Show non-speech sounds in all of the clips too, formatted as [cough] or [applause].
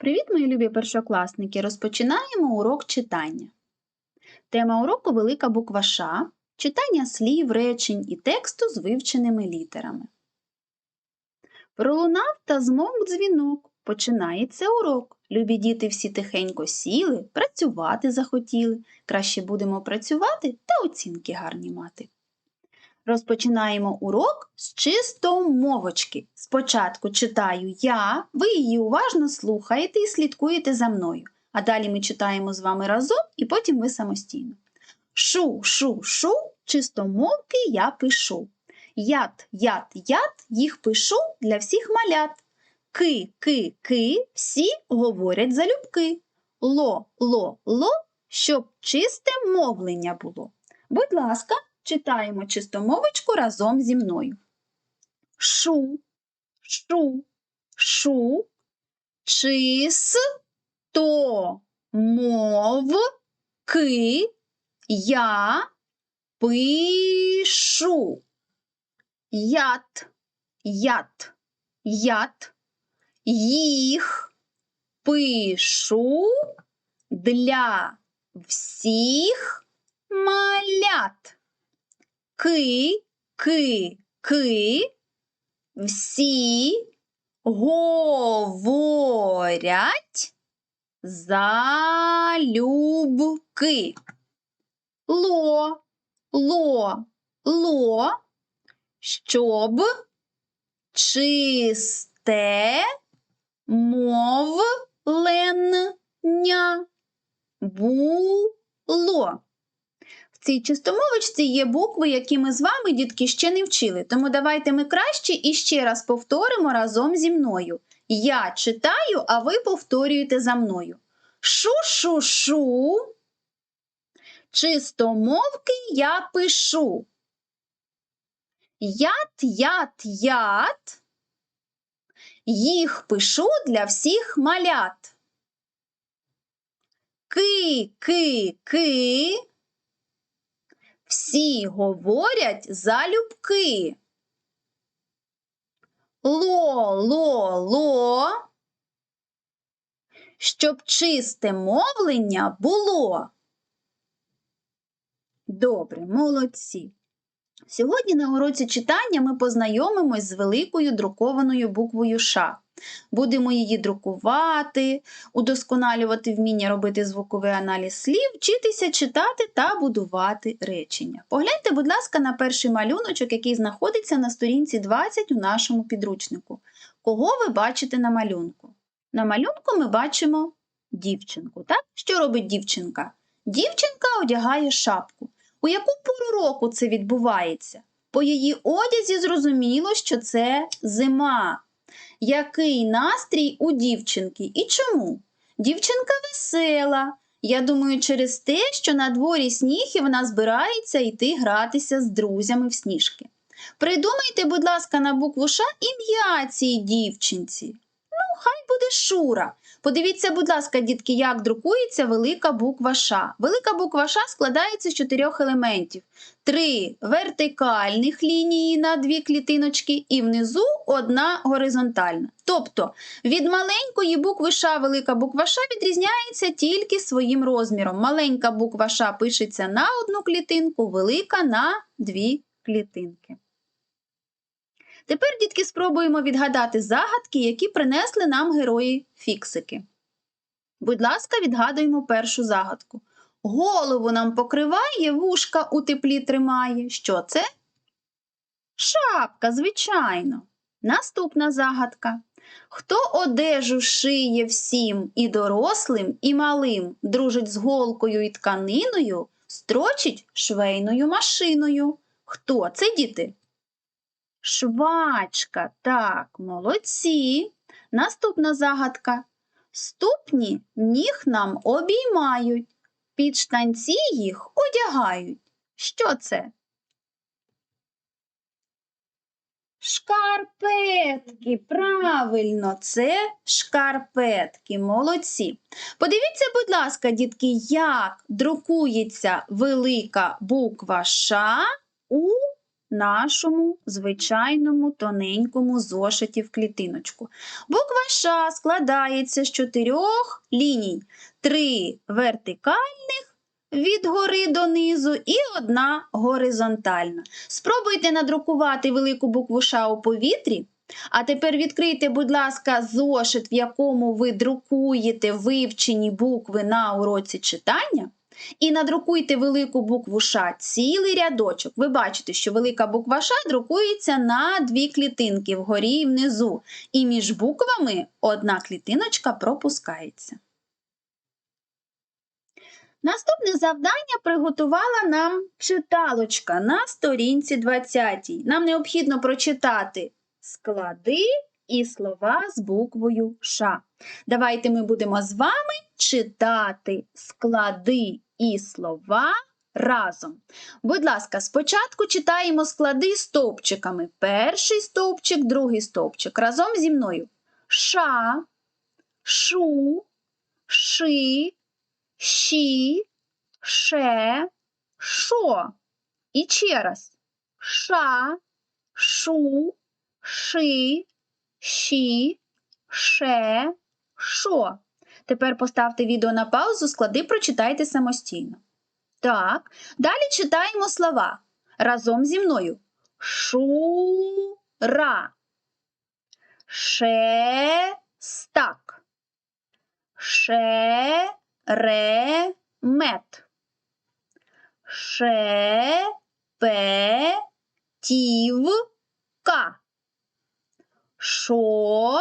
Привіт, мої любі першокласники! Розпочинаємо урок читання. Тема уроку велика буква Ш, читання слів, речень і тексту з вивченими літерами. Пролунав та змовк дзвінок. Починається урок. Любі діти всі тихенько сіли, працювати захотіли. Краще будемо працювати та оцінки гарні мати. Розпочинаємо урок з чистомовочки. Спочатку читаю я, ви її уважно слухаєте і слідкуєте за мною. А далі ми читаємо з вами разом і потім ви самостійно. Шу, шу, шу, чистомовки я пишу. Яд, яд, яд, їх пишу для всіх малят. Ки, ки, ки, всі говорять залюбки. Ло, ло, ло, щоб чисте мовлення було. Будь ласка, читаємо чистомовочку разом зі мною. Шу, шу, шу, чисто мовки я пишу. Яд, яд, яд, їх пишу для всіх малят. Ки, ки, ки, всі говорять залюбки. Ло, ло, ло, щоб чисте мовлення було. Цій чистомовочці є букви, які ми з вами, дітки, ще не вчили. Тому давайте ми краще і ще раз повторимо разом зі мною. Я читаю, а ви повторюєте за мною. Шу-шу-шу. Чистомовки я пишу. Яд, яд, яд. Їх пишу для всіх малят. Ки, ки, ки. Всі говорять залюбки. Ло, ло, ло. Щоб чисте мовлення було. Добре, молодці. Сьогодні на уроці читання ми познайомимось з великою друкованою буквою Ш. Будемо її друкувати, удосконалювати вміння робити звуковий аналіз слів, вчитися читати та будувати речення. Погляньте, будь ласка, на перший малюночок, який знаходиться на сторінці 20 у нашому підручнику. Кого ви бачите на малюнку? На малюнку ми бачимо дівчинку. Так? Що робить дівчинка? Дівчинка одягає шапку. У яку пору року це відбувається? По її одязі зрозуміло, що це зима. Який настрій у дівчинки і чому? Дівчинка весела. Я думаю, через те, що на дворі сніг і вона збирається йти гратися з друзями в сніжки. Придумайте, будь ласка, на букву Ш ім'я цій дівчинці. Хай буде Шура. Подивіться, будь ласка, дітки, як друкується велика буква Ш. Велика буква Ш складається з чотирьох елементів: три вертикальних лінії на дві клітиночки, і внизу одна горизонтальна. Тобто від маленької букви Ш велика буква Ш відрізняється тільки своїм розміром. Маленька буква Ш пишеться на одну клітинку, велика на дві клітинки. Тепер, дітки, спробуємо відгадати загадки, які принесли нам герої фіксики. Будь ласка, відгадуємо першу загадку. Голову нам покриває, вушка у теплі тримає. Що це? Шапка, звичайно. Наступна загадка. Хто одежу шиє всім і дорослим, і малим, дружить з голкою і тканиною, строчить швейною машиною. Хто це, діти? Швачка. Так, молодці. Наступна загадка. Ступні ніг нам обіймають, під штанці їх одягають. Що це? Шкарпетки, правильно, це шкарпетки, молодці. Подивіться, будь ласка, дітки, як друкується велика буква Ш у нашому звичайному тоненькому зошиті в клітиночку. Буква Ш складається з чотирьох ліній, три вертикальних від гори до низу і одна горизонтальна. Спробуйте надрукувати велику букву Ш у повітрі. А тепер відкрийте, будь ласка, зошит, в якому ви друкуєте вивчені букви на уроці читання. І надрукуйте велику букву Ш цілий рядочок. Ви бачите, що велика буква Ш друкується на дві клітинки вгорі і внизу. І між буквами одна клітиночка пропускається. Наступне завдання приготувала нам читалочка на сторінці 20. Нам необхідно прочитати склади і слова з буквою Ш. Давайте ми будемо з вами читати склади і слова разом. Будь ласка, спочатку читаємо склади стовпчиками. Перший стовпчик, другий стовпчик. Разом зі мною. Ша, шу, ши, щі, ше, шо. І ще раз. Ша, шу, ши, щі, ше, шо. Тепер поставте відео на паузу, склади прочитайте самостійно. Так, далі читаємо слова разом зі мною. Шура. Шестак. Шеремет. Шепетівка. Шостка.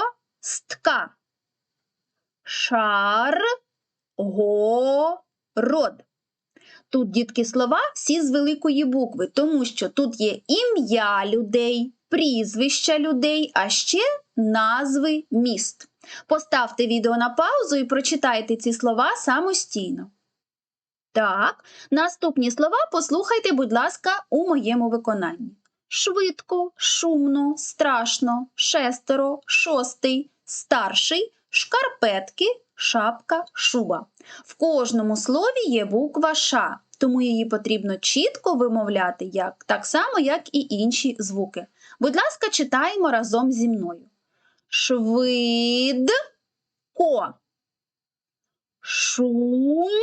Шар. Город. Тут, дітки, слова всі з великої букви, тому що тут є ім'я людей, прізвища людей, а ще назви міст. Поставте відео на паузу і прочитайте ці слова самостійно. Так, наступні слова послухайте, будь ласка, у моєму виконанні. Швидко, шумно, страшно, шестеро, шостий, старший, шкарпетки, шапка, шуба. В кожному слові є буква Ш, тому її потрібно чітко вимовляти, як, так само, як і інші звуки. Будь ласка, читаємо разом зі мною. Швидко. Шумно.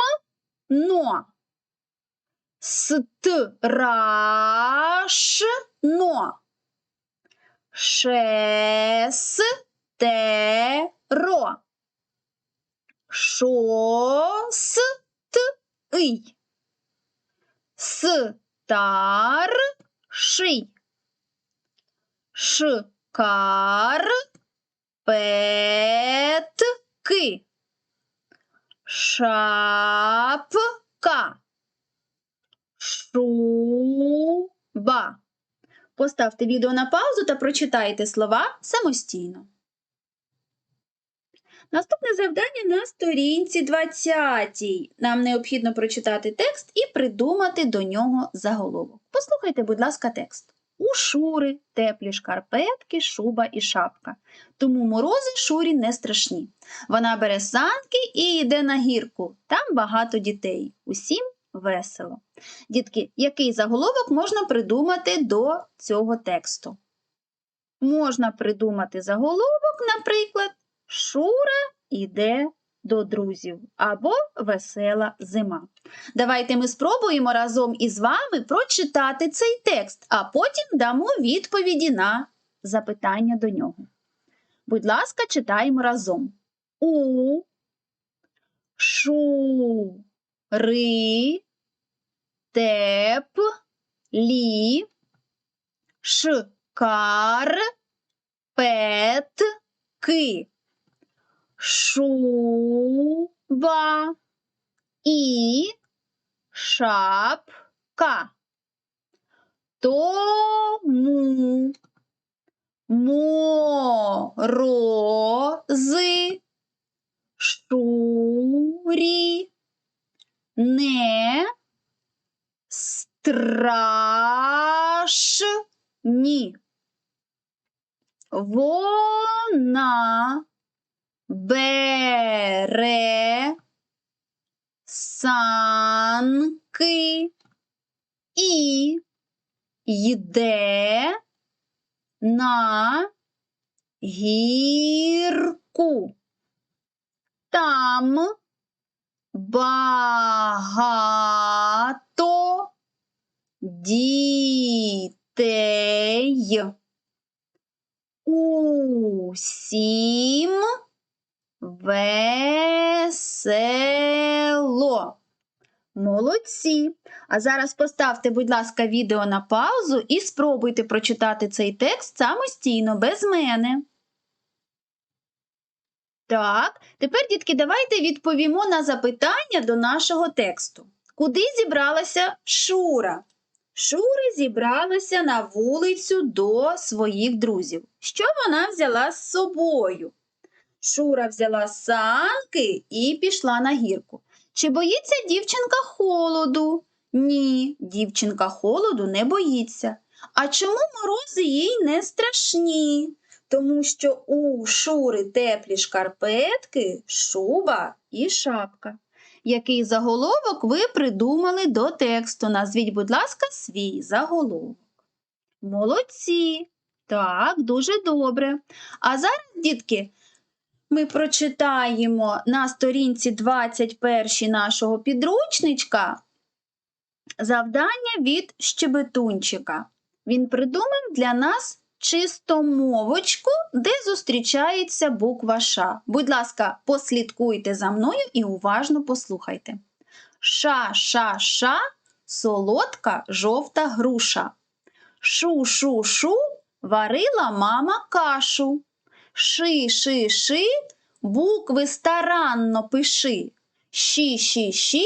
Страшно. Шестеро. Шостий. Старший. Шкарпетки. Шапка. Шуба. Поставте відео на паузу та прочитайте слова самостійно. Наступне завдання на сторінці 20. Нам необхідно прочитати текст і придумати до нього заголовок. Послухайте, будь ласка, текст. У Шури теплі шкарпетки, шуба і шапка. Тому морози Шурі не страшні. Вона бере санки і йде на гірку. Там багато дітей. Усім весело. Дітки, який заголовок можна придумати до цього тексту? Можна придумати заголовок, наприклад, Шура йде до друзів або весела зима. Давайте ми спробуємо разом із вами прочитати цей текст, а потім дамо відповіді на запитання до нього. Будь ласка, читаємо разом. У шури теплі шкарпетки шуба і шапка. Тому морози шурі не страшні. Вона бере санки і йде на гірку. Там багато дітей. Усім весело. Молодці! А зараз поставте, будь ласка, відео на паузу і спробуйте прочитати цей текст самостійно, без мене. Так, тепер, дітки, давайте відповімо на запитання до нашого тексту. Куди зібралася Шура? Шура зібралася на вулицю до своїх друзів. Що вона взяла з собою? Шура взяла санки і пішла на гірку. Чи боїться дівчинка холоду? Ні, дівчинка холоду не боїться. А чому морози їй не страшні? Тому що у Шури теплі шкарпетки, шуба і шапка. Який заголовок ви придумали до тексту? Назвіть, будь ласка, свій заголовок. Молодці. Так, дуже добре. А зараз, дітки, ми прочитаємо на сторінці 21 нашого підручничка завдання від Щебетунчика. Він придумав для нас чистомовочку, де зустрічається буква Ш. Будь ласка, послідкуйте за мною і уважно послухайте. Ша, ша, ша, солодка жовта груша. Шу, шу, шу, варила мама кашу. Ши, ши, ши, букви старанно пиши. Щі, щі, щі,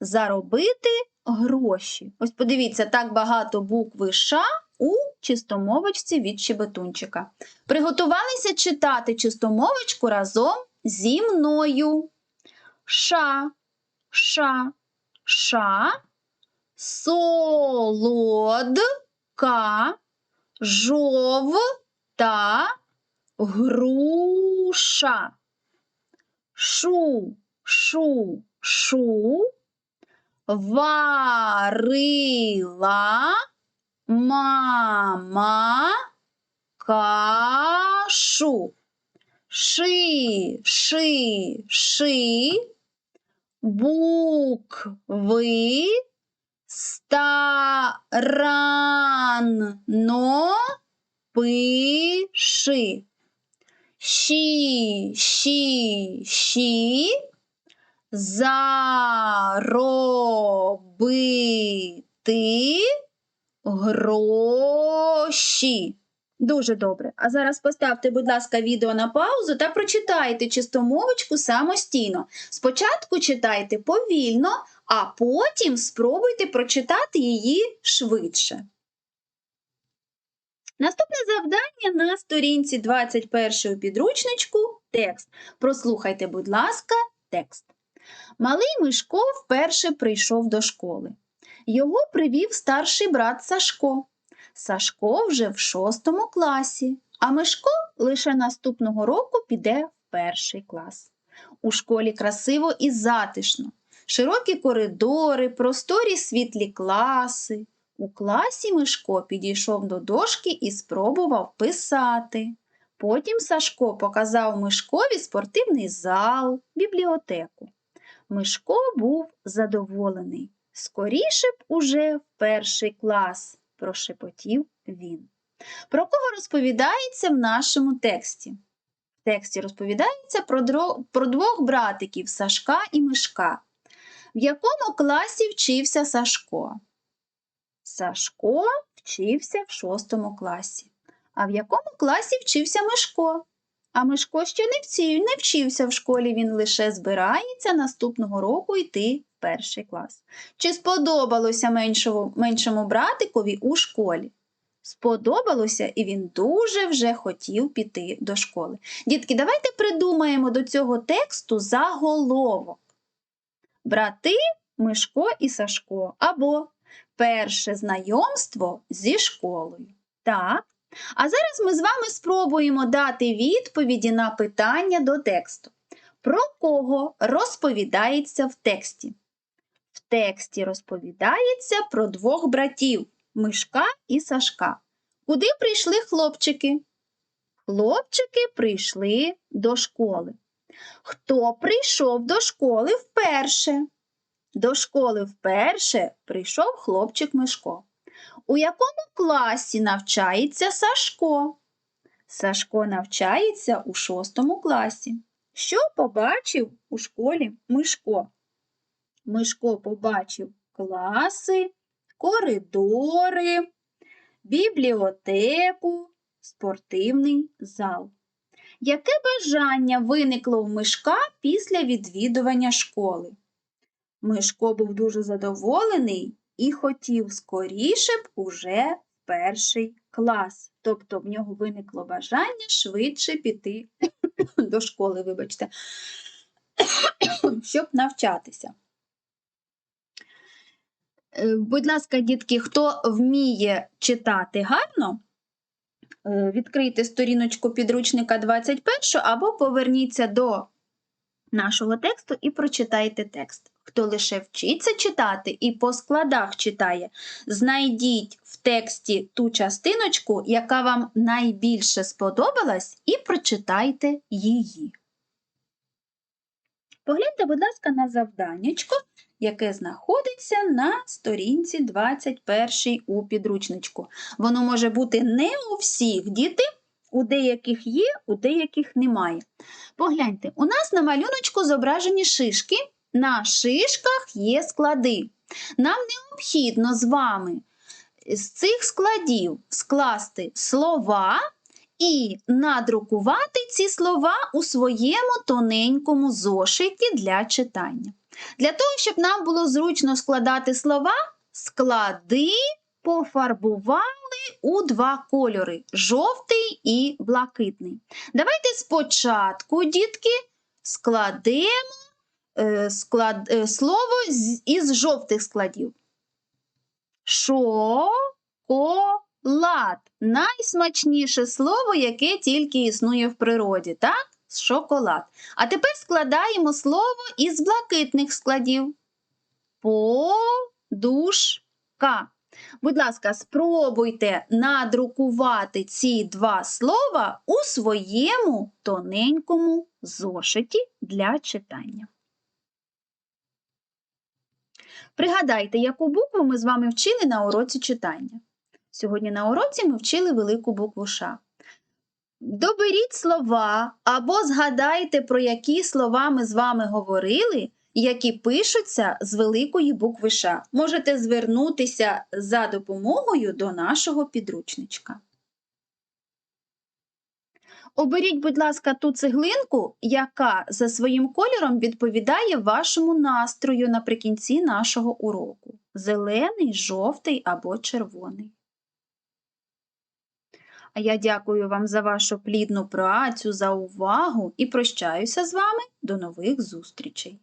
заробити гроші. Ось подивіться, так багато букви Ш у чистомовочці від Щебетунчика. Приготувалися читати чистомовочку разом зі мною. Ша, ша, ша, солодка, жовта, груша. Шу, шу, шу, варила мама кашу. Ши, ши, ши, букви старанно пиши. Щі, щі, щі, заробити гроші. Дуже добре. А зараз поставте, будь ласка, відео на паузу та прочитайте чистомовочку самостійно. Спочатку читайте повільно, а потім спробуйте прочитати її швидше. Наступне завдання на сторінці 21 підручничку текст. Прослухайте, будь ласка, текст. Малий Мишко вперше прийшов до школи. Його привів старший брат Сашко. Сашко вже в шостому класі, а Мишко лише наступного року піде в перший клас. У школі красиво і затишно, широкі коридори, просторі світлі класи. У класі Мишко підійшов до дошки і спробував писати. Потім Сашко показав Мишкові спортивний зал, бібліотеку. Мишко був задоволений. Скоріше б уже в перший клас, прошепотів він. Про кого розповідається в нашому тексті? В тексті розповідається про, дро... про двох братиків Сашка і Мишка. В якому класі вчився Сашко? Сашко вчився в шостому класі. А в якому класі вчився Мишко? А Мишко ще не, вці... не вчився в школі, він лише збирається наступного року йти в перший клас. Чи сподобалося меншому, меншому братикові у школі? Сподобалося, і він дуже вже хотів піти до школи. Дітки, давайте придумаємо до цього тексту заголовок. Брати Мишко і Сашко або перше знайомство зі школою. Так. А зараз ми з вами спробуємо дати відповіді на питання до тексту. Про кого розповідається в тексті? В тексті розповідається про двох братів Мишка і Сашка. Куди прийшли хлопчики? Хлопчики прийшли до школи. Хто прийшов до школи вперше? До школи вперше прийшов хлопчик Мишко. У якому класі навчається Сашко? Сашко навчається у шостому класі. Що побачив у школі Мишко? Мишко побачив класи, коридори, бібліотеку, спортивний зал. Яке бажання виникло в Мишка після відвідування школи? Мишко був дуже задоволений і хотів скоріше б уже в перший клас. Тобто в нього виникло бажання швидше піти [coughs] до школи, вибачте, [coughs] щоб навчатися. Е, Будь ласка, дітки, хто вміє читати гарно, е, відкрийте сторіночку підручника 21 або поверніться до нашого тексту і прочитайте текст. Хто лише вчиться читати і по складах читає, знайдіть в тексті ту частиночку, яка вам найбільше сподобалась, і прочитайте її. Погляньте, будь ласка, на завданнячко, яке знаходиться на сторінці 21 у підручничку. Воно може бути не у всіх діти, у деяких є, у деяких немає. Погляньте, у нас на малюночку зображені шишки. На шишках є склади. Нам необхідно з вами з цих складів скласти слова і надрукувати ці слова у своєму тоненькому зошиті для читання. Для того, щоб нам було зручно складати слова, склади пофарбували у два кольори жовтий і блакитний. Давайте спочатку, дітки, складемо склад, е, слово із жовтих складів. Шоколад. Найсмачніше слово, яке тільки існує в природі, так? Шоколад. А тепер складаємо слово із блакитних складів. Подушка. Будь ласка, спробуйте надрукувати ці два слова у своєму тоненькому зошиті для читання. Пригадайте, яку букву ми з вами вчили на уроці читання. Сьогодні на уроці ми вчили велику букву Ш. Доберіть слова або згадайте, про які слова ми з вами говорили, які пишуться з великої букви Ш. Можете звернутися за допомогою до нашого підручничка. Оберіть, будь ласка, ту цеглинку, яка за своїм кольором відповідає вашому настрою наприкінці нашого уроку: зелений, жовтий або червоний. А я дякую вам за вашу плідну працю, за увагу і прощаюся з вами до нових зустрічей.